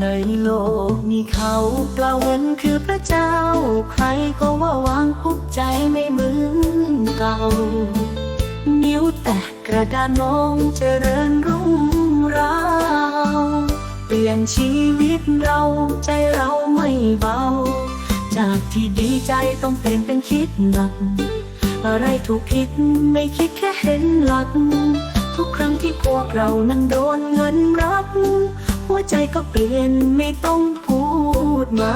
ในโลกมีเขาเปล่าเงินคือพระเจ้า ใครก็ว่าวางคุกใจไม่เหมือนเก่านิ้วแตกกระดานมองเจริญรุ่งราวเปลี่ยนชีวิตเราใจเราไม่เบา จากที่ดีใจต้องเปลี่ยนเป็นคิดหนัก อะไรถูกผิดไม่คิดแค่เห็นหลัก ทุกครั้งที่พวกเรานั้นโดนเงินรับ หัวใจก็เปลี่ยนไม่ต้องพูดมา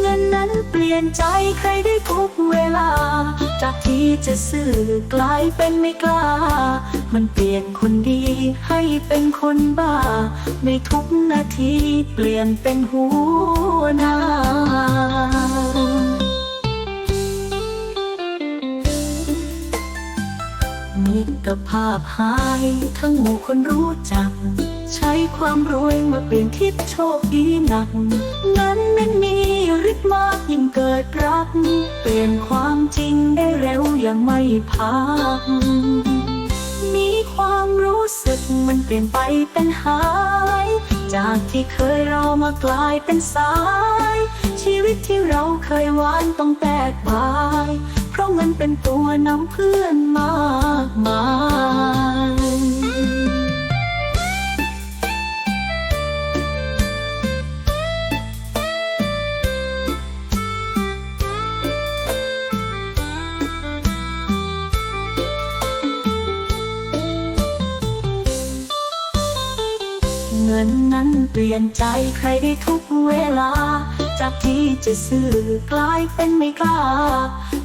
เงินนั้นเปลี่ยนใจใครได้ทุกเวลา จากที่จะซื่อกลายเป็นไม่กล้า มันเปลี่ยนคนดีให้เป็นคนบ้าในทุกนาทีเปลี่ยนเป็นหัวหน้ามิตรภาพหายทั้งหมู่คนรู้จัก ช้ความรวยมาเปลี่ยนทิศโชคดีหนัก นั้นมันมีฤทธิ์มากยิ่งเกิดรัก เปลี่ยนความจริงได้เร็วอย่างไม่พัก มีความรู้สึกมันเปลี่ยนไปเป็นหาย จากที่เคยเรามากลายเป็นสาย ชีวิตที่เราเคยหวานต้องแตกบาย เพราะมันเป็นตัวนำเพื่อนมากมาย เงินนั้นเปลี่ยนใจใครได้ทุกเวลา จากที่จะซื่อกลายเป็นไม่กล้า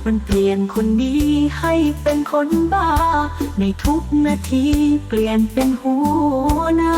มันเปลี่ยนคนดีให้เป็นคนบ้า ในทุกนาทีเปลี่ยนเป็นหัวหน้า